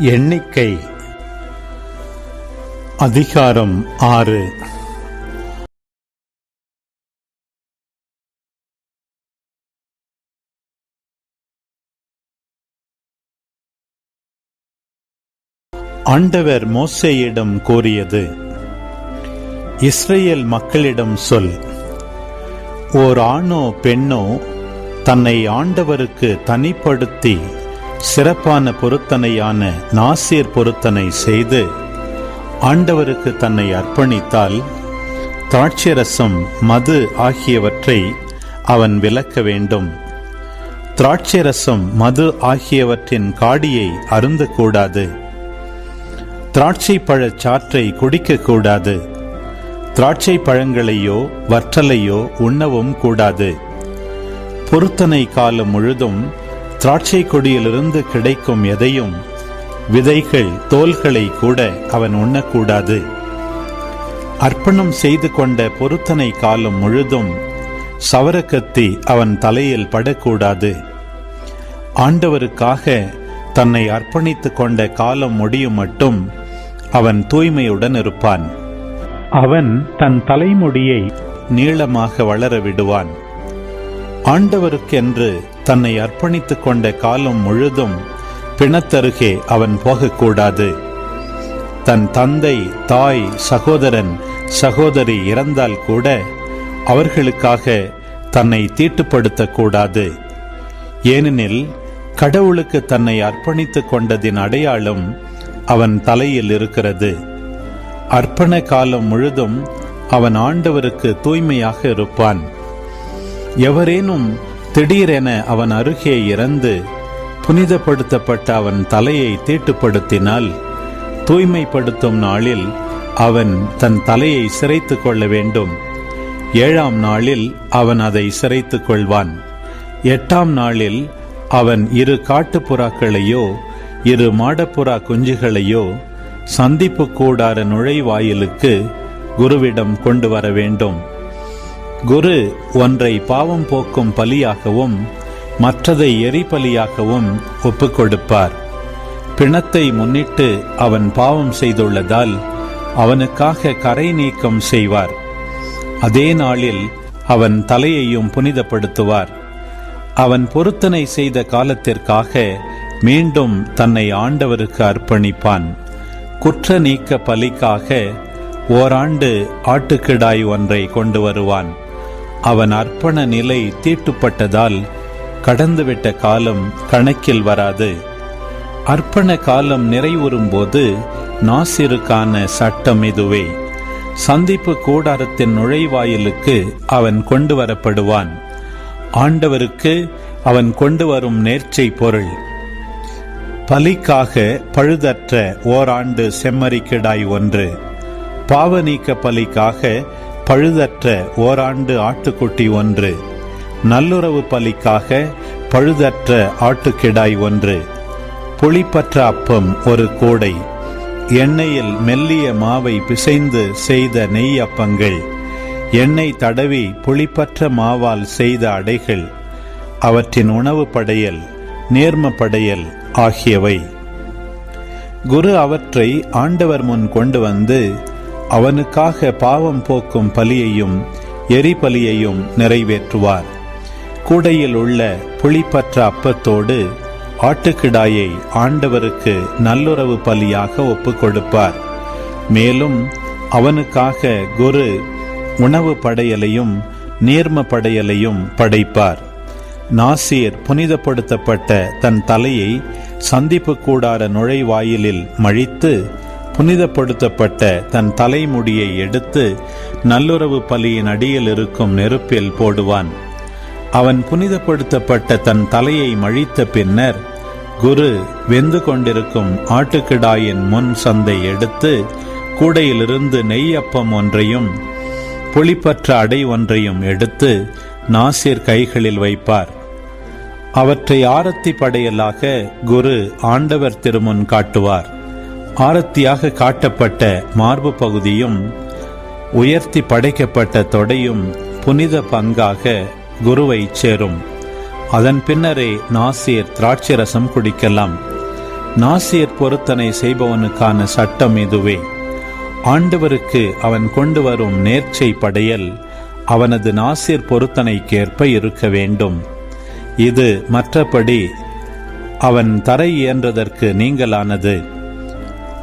எண்ணிக்கை. அதிகாரம் ஆறு. ஆண்டவர் மோசேயிடம் கூறியது இஸ்ரேல் மக்களிடம் சொல் ஓர் ஆணோ பெண்ணோ தன்னை ஆண்டவருக்கு தனிப்படுத்தி சிறப்பான பொருத்தனையான நாசிர் பொருத்தனை செய்து ஆண்டவருக்கு தன்னை அர்ப்பணித்தால் திராட்சரசம் மது ஆகியவற்றை அவன் விலக்க வேண்டும். திராட்சரசம் மது ஆகியவற்றின் காடியை அருந்தக்கூடாது திராட்சை பழச் சாற்றை குடிக்கக்கூடாது திராட்சை பழங்களையோ வற்றலையோ உண்ணவும் கூடாது. பொருத்தனை காலம் முழுதும் திராட்சை கொடியிலிருந்து கிடைக்கும் எதையும் விதைகள் தோல்களை கூட அவன் உண்ணக்கூடாது. அர்ப்பணம் செய்து கொண்ட பொருத்தனை காலம் முழுதும் சவரக்கத்தி அவன் தலையில் படக்கூடாது. ஆண்டவருக்காக தன்னை அர்ப்பணித்துக் கொண்ட காலம் முடியும் மட்டும் அவன் தூய்மையுடன் இருப்பான். அவன் தன் தலைமுடியை நீளமாக வளர விடுவான். ஆண்டவருக்கென்று தன்னை அர்ப்பணித்துக் கொண்ட காலம் முழுதும் பிணத்தருகே அவன் போகக்கூடாது. தன் தந்தை தாய் சகோதரன் சகோதரி இறந்தால் கூட அவர்களுக்காக தன்னை தீட்டுப்படுத்தக்கூடாது. ஏனெனில் கடவுளுக்கு தன்னை அர்ப்பணித்துக் கொண்டதின் அடையாளம் அவன் தலையில் இருக்கிறது. அர்ப்பண காலம் முழுதும் அவன் ஆண்டவருக்கு தூய்மையாக இருப்பான். எவரேனும் திடீரென அவன் அருகே இறந்து புனிதப்படுத்தப்பட்ட அவன் தலையை தீட்டுப்படுத்தினால் தூய்மைப்படுத்தும் நாளில் அவன் தன் தலையை சிரைத்துக் கொள்ள வேண்டும். ஏழாம் நாளில் அவன் அதை சிரைத்துக் கொள்வான். எட்டாம் நாளில் அவன் இரு காட்டுப்புறாக்களையோ இரு மாடப்புறா குஞ்சுகளையோ சந்திப்பு கூடார நுழைவாயிலுக்கு குருவிடம் கொண்டு வர வேண்டும். குரு ஒன்றை பாவம் போக்கும் பலியாகவும் மற்றதை எரிபலியாகவும் ஒப்புக்கொடுப்பார். பிணத்தை முன்னிட்டு அவன் பாவம் செய்துள்ளதால் அவனுக்காக கரை நீக்கம் செய்வார். அதே நாளில் அவன் தலையையும் புனிதப்படுத்துவார். அவன் பொருத்தனை செய்த காலத்திற்காக மீண்டும் தன்னை ஆண்டவருக்கு அர்ப்பணிப்பான். குற்ற நீக்க பலிக்காக ஓராண்டு ஆட்டுக்கிடாய் ஒன்றை கொண்டு வருவான். அவன் அர்ப்பண நிலை தீட்டுப்பட்டதால் கடந்துவிட்ட காலம் கணக்கில் வராது. அர்ப்பண காலம் நிறைவுறும் போது நாசிருக்கான சட்டம் இதுவே. சந்திப்பு கூடாரத்தின் நுழைவாயிலுக்கு அவன் கொண்டு வரப்படுவான் ஆண்டவருக்கு அவன் கொண்டு வரும் நேர்ச்சை பொருள். பலிக்காக பழுதற்ற ஓராண்டு செம்மறிக்கிடாய் ஒன்று. பாவ நீக்க பலிக்காக பழுதற்ற ஓராண்டு ஆட்டுக்குட்டி ஒன்று. நல்லுறவு பலிக்காக பழுதற்ற ஆட்டுக்கிடாய் ஒன்று. புளிப்பற்ற அப்பம் ஒரு கூடை. எண்ணெயில் மெல்லிய மாவை பிசைந்து செய்த நெய் அப்பங்கள். எண்ணெய் தடவி புளிப்பற்ற மாவால் செய்த அடைகள். அவற்றின் உணவு படையல் நேர்ம படையல் ஆகியவை. குரு அவற்றை ஆண்டவர் முன் கொண்டு வந்து அவனுக்காக பாவம் போக்கும் பலியையும் எரிபலியையும் நிறைவேற்றுவார். கூடையில் உள்ள புளிப்பற்ற அப்பத்தோடு ஆட்டுக்கிடாயை ஆண்டவருக்கு நல்லுறவு பலியாக ஒப்புக் கொடுப்பார் மேலும் அவனுக்காக குரு உணவு படையலையும் நீர்ம படையலையும் படைப்பார். நாசீர் புனிதப்படுத்தப்பட்ட தன் தலையை சந்திப்பு கூடார நுழைவாயிலில் மழித்து புனிதப்படுத்தப்பட்ட தன் தலைமுடியை எடுத்து நல்லுறவு பலியின் அடியில் இருக்கும் நெருப்பில் போடுவான். அவன் புனிதப்படுத்தப்பட்ட தன் தலையை மழித்த பின்னர் குரு வெந்து கொண்டிருக்கும் ஆட்டுக்கிடாயின் முன் சந்தை எடுத்து கூடையிலிருந்து நெய் அப்பம் ஒன்றையும் புளிப்பற்ற அடை ஒன்றையும் எடுத்து நாசிர் கைகளில் வைப்பார். அவற்றை ஆரத்தி படையலாக குரு ஆண்டவர் திருமுன் காட்டுவார். ஆரத்தியாக காட்டப்பட்ட மார்பு பகுதியும் உயர்த்தி படைக்கப்பட்ட தொடையும் புனித பங்காக குருவை சேரும். அதன் பின்னரே நாசிர் திராட்சை ரசம் குடிக்கலாம். நாசியர் பொருத்தனை செய்பவனுக்கான சட்டம் இதுவே. ஆண்டவருக்கு அவன் கொண்டு வரும் நேர்ச்சை படையல் அவனது நாசிர் பொருத்தனைக்கேற்ப இருக்க வேண்டும். இது மற்றபடி அவன் தரை இயன்றதற்கு நீங்களானது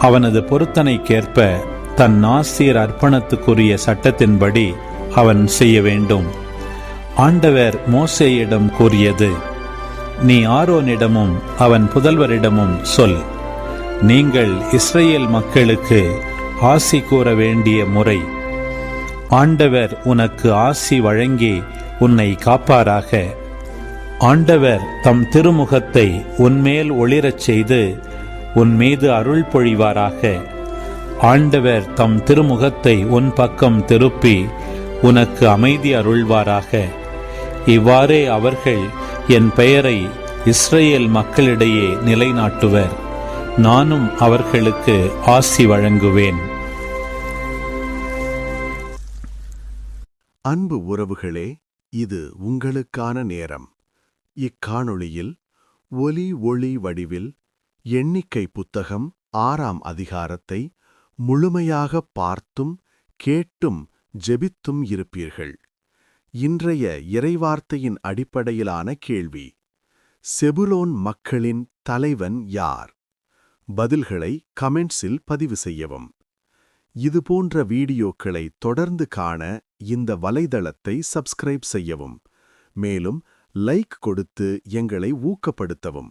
அவனது பொருத்தனைக்கேற்ப தன் நாசிர் அர்ப்பணத்துக்குரிய சட்டத்தின்படி அவன் செய்ய வேண்டும். ஆண்டவர் மோசேயிடம் கூறியது நீ ஆரோனிடமும் அவன் புதல்வரிடமும் சொல். நீங்கள் இஸ்ரேல் மக்களுக்கு ஆசி கூற வேண்டிய முறை. ஆண்டவர் உனக்கு ஆசி வழங்கி உன்னை காப்பாராக. ஆண்டவர் தம் திருமுகத்தை உன்மேல் ஒளிரச் செய்து உன் மீது அருள் பொழிவாராக. ஆண்டவர் தம் திருமுகத்தை உன் பக்கம் திருப்பி உனக்கு அமைதி அருள்வாராக. இவ்வாறே அவர்கள் என் பெயரை இஸ்ரேல் மக்களிடையே நிலைநாட்டுவர். நானும் அவர்களுக்கு ஆசி வழங்குவேன். அன்பு உறவுகளே இது உங்களுக்கான நேரம். இக்காணொளியில் ஒலி ஒளி வடிவில் எண்ணிக்கை புத்தகம் ஆறாம் அதிகாரத்தை முழுமையாக பார்த்தும் கேட்டும் ஜெபித்தும் இருப்பீர்கள். இன்றைய இறைவார்த்தையின் அடிப்படையிலான கேள்வி செபுலோன் மக்களின் தலைவன் யார்? பதில்களை கமெண்ட்ஸில் பதிவு செய்யவும். இதுபோன்ற வீடியோக்களை தொடர்ந்து காண இந்த வலைதளத்தை சப்ஸ்கிரைப் செய்யவும். மேலும் லைக் கொடுத்து எங்களை ஊக்கப்படுத்தவும்.